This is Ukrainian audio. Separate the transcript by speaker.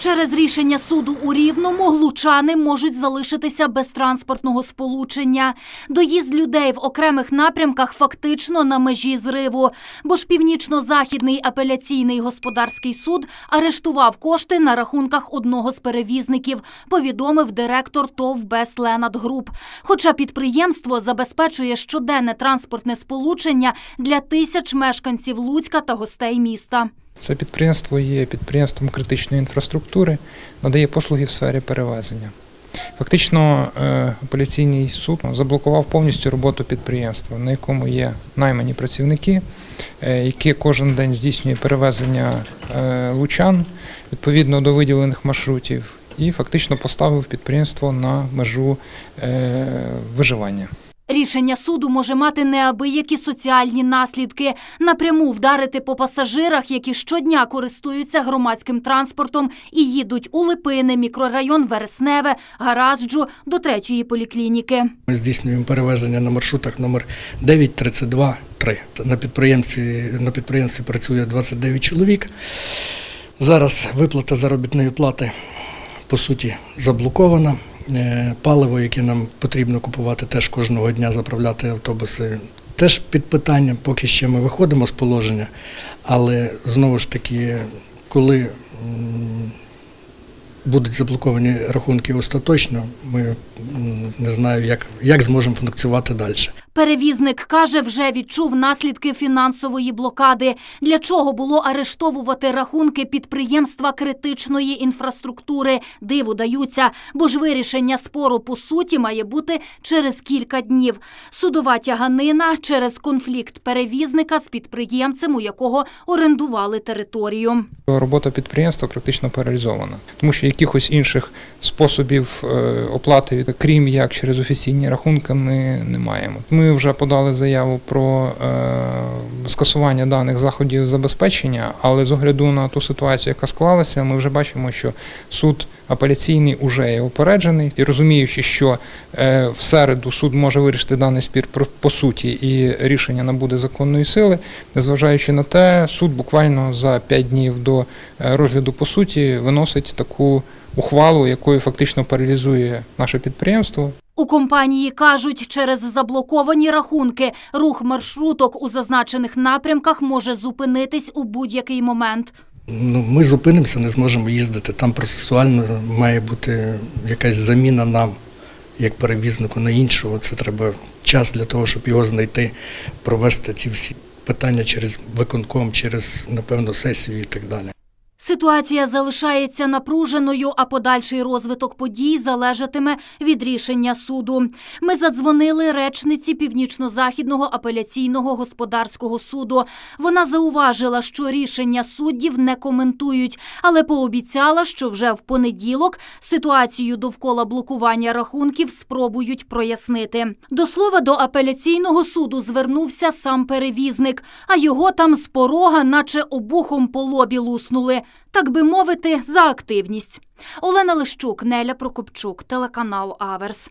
Speaker 1: Через рішення суду у Рівному глучани можуть залишитися без транспортного сполучення. Доїзд людей в окремих напрямках фактично на межі зриву, бо ж північно-західний апеляційний господарський суд арештував кошти на рахунках одного з перевізників, повідомив директор ТОВ «Бест Ленад Груп. Хоча підприємство забезпечує щоденне транспортне сполучення для тисяч мешканців Луцька та гостей міста.
Speaker 2: Це підприємство є підприємством критичної інфраструктури, надає послуги в сфері перевезення. Фактично, е, апеляційний суд заблокував повністю роботу підприємства, на якому є наймані працівники, е, які кожен день здійснює перевезення е, лучан відповідно до виділених маршрутів, і фактично поставив підприємство на межу виживання.
Speaker 1: Рішення суду може мати неабиякі соціальні наслідки, напряму вдарити по пасажирах, які щодня користуються громадським транспортом і їдуть у Липини, мікрорайон Вересневе, Гаразджу до третьої поліклініки.
Speaker 3: Ми здійснюємо перевезення на маршрутах номер 9, 32, 3. На підприємстві, на підприємстві працює 29 чоловік. Зараз виплата заробітної плати по суті заблокована. Е, Паливо, яке нам потрібно купувати теж кожного дня, заправляти автобуси, теж під питанням. Поки ще ми виходимо з положення, але знову ж таки, коли будуть заблоковані рахунки остаточно, ми не знаю, як, як зможемо функціонувати далі.
Speaker 1: Перевізник каже, вже відчув наслідки фінансової блокади. Для чого було арештовувати рахунки підприємства критичної інфраструктури? Диву даються, бо ж вирішення спору по суті має бути через кілька днів. Судова тяганина через конфлікт перевізника з підприємцем, у якого орендували територію.
Speaker 2: Робота підприємства практично паралізована, тому що якихось інших способів е, оплати, крім як через офіційні рахунки, ми не маємо. Ми вже подали заяву про е, скасування даних заходів забезпечення, але з огляду на ту ситуацію, яка склалася, ми вже бачимо, що суд апеляційний уже є упереджений і розуміючи, що е, в середу суд може вирішити даний спір по суті і рішення набуде законної сили. Незважаючи на те, суд буквально за 5 днів до е, розгляду по суті виносить таку ухвалу, якою фактично паралізує наше підприємство.
Speaker 1: У компанії кажуть, через заблоковані рахунки рух маршруток у зазначених напрямках може зупинитись у будь-який момент.
Speaker 3: Ну, ми зупинимося, не зможемо їздити. Там процесуально має бути якась заміна нам, як перевізнику на іншого. Це треба час для того, щоб його знайти, провести ці всі питання через виконком, через, напевно, сесію і так далі.
Speaker 1: Ситуація залишається напруженою, а подальший розвиток подій залежатиме від рішення суду. Ми задзвонили речниці Північно-Західного апеляційного господарського суду. Вона зауважила, що рішення суддів не коментують, але пообіцяла, що вже в понеділок ситуацію довкола блокування рахунків спробують прояснити. До слова, до апеляційного суду звернувся сам перевізник, а його там з порога, наче обухом по лобі луснули. Так би мовити, за активність. Олена Лищук, Неля Прокопчук, телеканал Аверс.